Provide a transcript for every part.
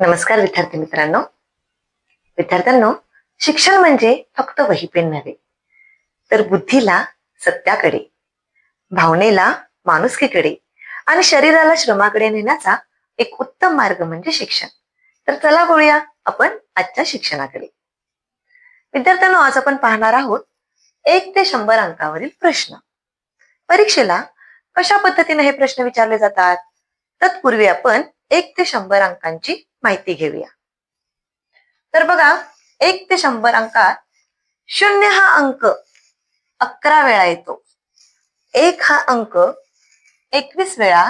नमस्कार विद्यार्थी मित्रांनो. विद्यार्थ्यांनो शिक्षण म्हणजे फक्त वहीपेन नव्हे तर बुद्धीला सत्याकडे भावनेला माणुसकीकडे आणि शरीराला श्रमाकडे नेण्याचा एक उत्तम मार्ग म्हणजे शिक्षण. तर चला बोलूया आपण आजच्या शिक्षणाकडे. विद्यार्थ्यांनो आज आपण पाहणार आहोत एक ते शंभर अंकावरील प्रश्न. परीक्षेला कशा पद्धतीने हे प्रश्न विचारले जातात? तत्पूर्वी आपण एक ते शंभर अंकांची माहिती घेऊया. तर बघा एक ते शंभर अंकात शून्य हा अंक अकरा वेळा येतो. एक हा अंक एकवीस वेळा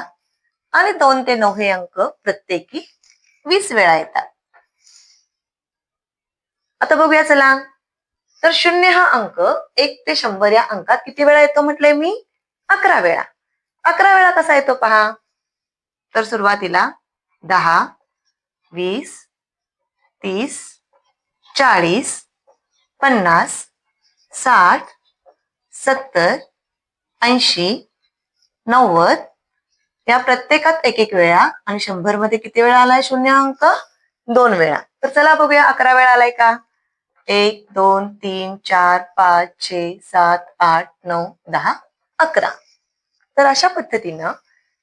आणि दोन ते नऊ हे अंक प्रत्येकी वीस वेळा येतात. आता बघूया चला. तर शून्य हा अंक एक ते शंभर या अंकात किती वेळा येतो म्हटलंय मी? अकरा वेळा. अकरा वेळा कसा येतो पहा? तर सुरुवातीला दहा वीस तीस चाळीस पन्नास साठ सत्तर ऐंशी नव्वद. या प्रत्येकात एक एक वेळा आणि शंभरमध्ये किती वेळा आलाय शून्य अंक दोन वेळा. तर चला बघूया अकरा वेळा आलाय का? एक दोन तीन चार पाच छे सात आठ नऊ दहा अकरा. तर अशा पद्धतीनं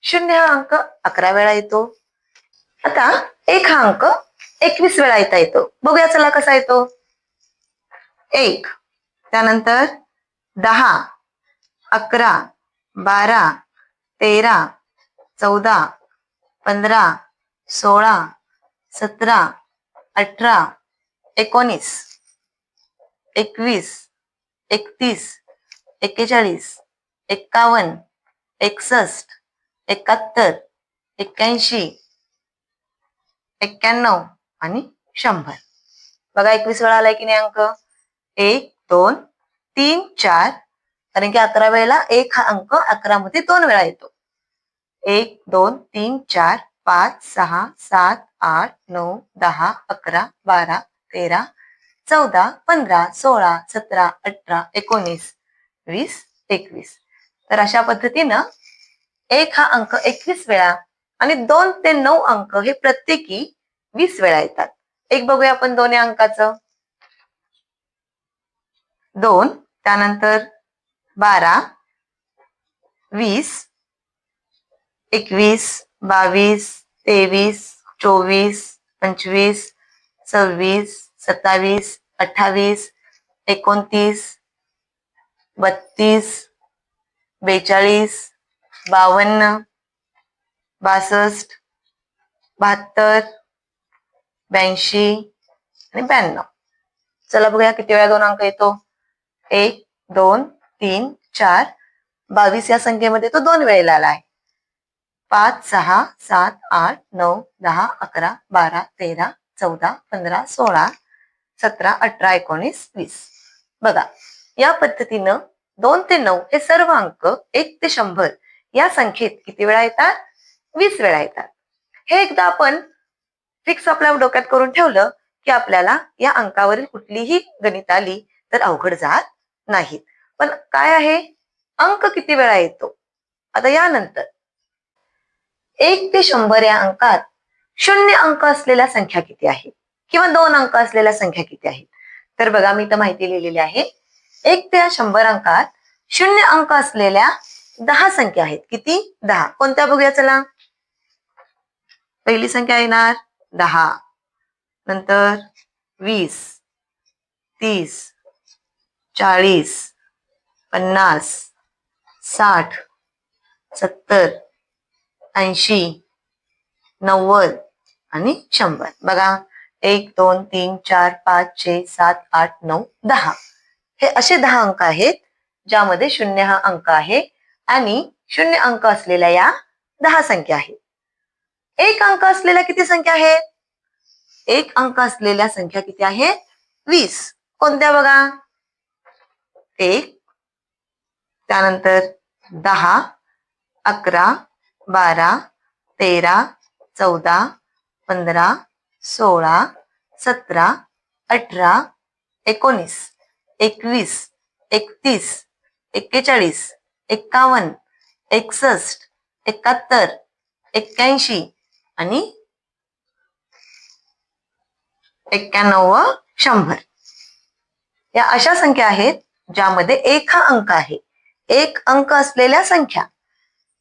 शून्य हा अंक अकरा वेळा येतो. आता एक हा अंक एकवीस वेळा येता येतो. बघूया चला कसा येतो. एक. त्यानंतर दहा अकरा बारा तेरा चौदा पंधरा सोळा सतरा अठरा एकोणीस एकवीस एकतीस एक्केचाळीस एक्कावन्न एकसष्ट एकाहत्तर एक्क्याऐंशी एक्क्याण्णव आणि शंभर. बघा एकवीस वेळा आलाय की नाही अंक? एक दोन तीन चार. कारण की अकरा वेळेला एक हा अंक अकरा मध्ये दोन वेळा येतो. एक दोन तीन चार पाच सहा सात आठ नऊ दहा अकरा बारा तेरा चौदा पंधरा सोळा सतरा अठरा एकोणीस वीस एकवीस. तर अशा पद्धतीनं एक हा अंक एकवीस वेळा आणि दोन ते नऊ अंक हे प्रत्येकी वीस वेळा येतात. एक बघूया आपण दोन्ही अंकाचं. दोन त्यानंतर बारा वीस एकवीस बावीस तेवीस चोवीस पंचवीस सव्वीस सत्तावीस अठ्ठावीस एकोणतीस बत्तीस बेचाळीस बावन्न बासष्ट बहात्तर ब्याऐंशी आणि ब्याण्णव. चला बघूया किती वेळा दोन अंक येतो. एक दोन तीन चार. बावीस या संख्येमध्ये तो दोन वेळेला आला आहे. पाच सहा सात आठ नऊ दहा अकरा बारा तेरा चौदा पंधरा सोळा सतरा अठरा एकोणीस वीस. बघा या पद्धतीनं दोन ते नऊ हे सर्व अंक एक ते शंभर या संख्येत किती वेळा येतात? वीस वेळा येतात. हे एकदा आपण फिक्स आपल्या डोक्यात करून ठेवलं की आपल्याला या अंकावरील कुठलीही गणित आली तर अवघड जात नाहीत. पण काय आहे? अंक किती वेळा येतो? आता यानंतर. एक ते शंभर या अंकात शून्य अंक असलेल्या संख्या किती आहेत? किंवा दोन अंक असलेल्या संख्या किती आहेत? तर बघा मी इथं माहिती लिहिलेली आहे. एक ते शंभर अंकात शून्य अंक असलेल्या दहा संख्या आहेत. किती? दहा. कोणत्या बघूया चला. पहिली संख्या येणार. दहा. नंतर वीस तीस चाळीस पन्नास साठ सत्तर ऐंशी नव्वद आणि शंभर. बघा एक दोन तीन चार पाच छे सात आठ नऊ दहा. हे असे दहा अंक आहेत ज्यामध्ये शून्य हा अंक आहे आणि शून्य अंक असलेल्या या दहा संख्या आहेत. एक अंक असलेल्या किती संख्या आहेत? एक अंक असलेल्या संख्या किती आहेत? वीस. कोणत्या बघा? एक त्यानंतर दहा अकरा बारा तेरा चौदा पंधरा सोळा सतरा अठरा एकोणीस एकवीस एकतीस एक्केचाळीस एक्कावन्न एकसष्ट एकाहत्तर एक्क्याऐंशी आणि एक्क्याण्णव व शंभर. या अशा संख्या आहेत ज्यामध्ये एक हा अंक आहे. एक अंक असलेल्या संख्या.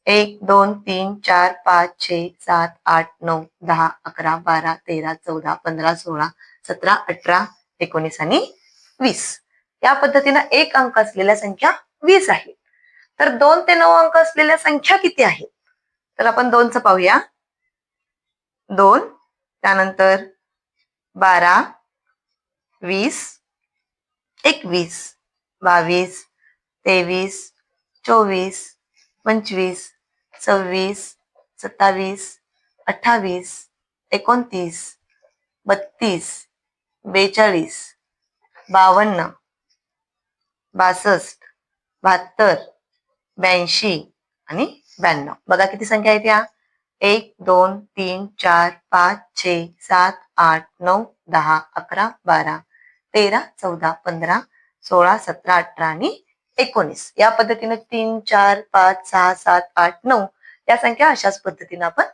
एक दोन तीन चार पाच छे सात आठ नऊ दहा अकरा बारा तेरा चौदा पंधरा सोळा सतरा अठरा एकोणीस आणि वीस. या पद्धतीनं एक अंक असलेल्या संख्या वीस आहेत तर दोन ते नऊ अंक असलेल्या संख्या किती आहेत तर आपण दोनचं पाहूया. दोन त्यानंतर बारा वीस एकवीस बावीस तेवीस चोवीस पंचवीस सव्वीस सत्तावीस अठ्ठावीस एकोणतीस बत्तीस बेचाळीस बावन्न बासष्ट बहात्तर ब्याऐंशी आणि ब्याण्णव. बघा किती संख्या आहेत या. एक दोन तीन चार पाच छे सात आठ नऊ दहा अकरा बारा तेरा चौदा पंधरा सोळा सतरा अठरा आणि एकोणीस. या पद्धतीने तीन चार पाच सहा सात आठ नऊ या संख्या अशाच पद्धतीने आपण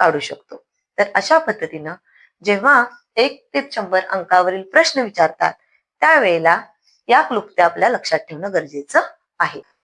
काढू शकतो. तर अशा पद्धतीनं जेव्हा एक ते शंभर अंकावरील प्रश्न विचारतात त्यावेळेला या क्लुप्त्या आपल्या लक्षात ठेवणं गरजेचं आहे.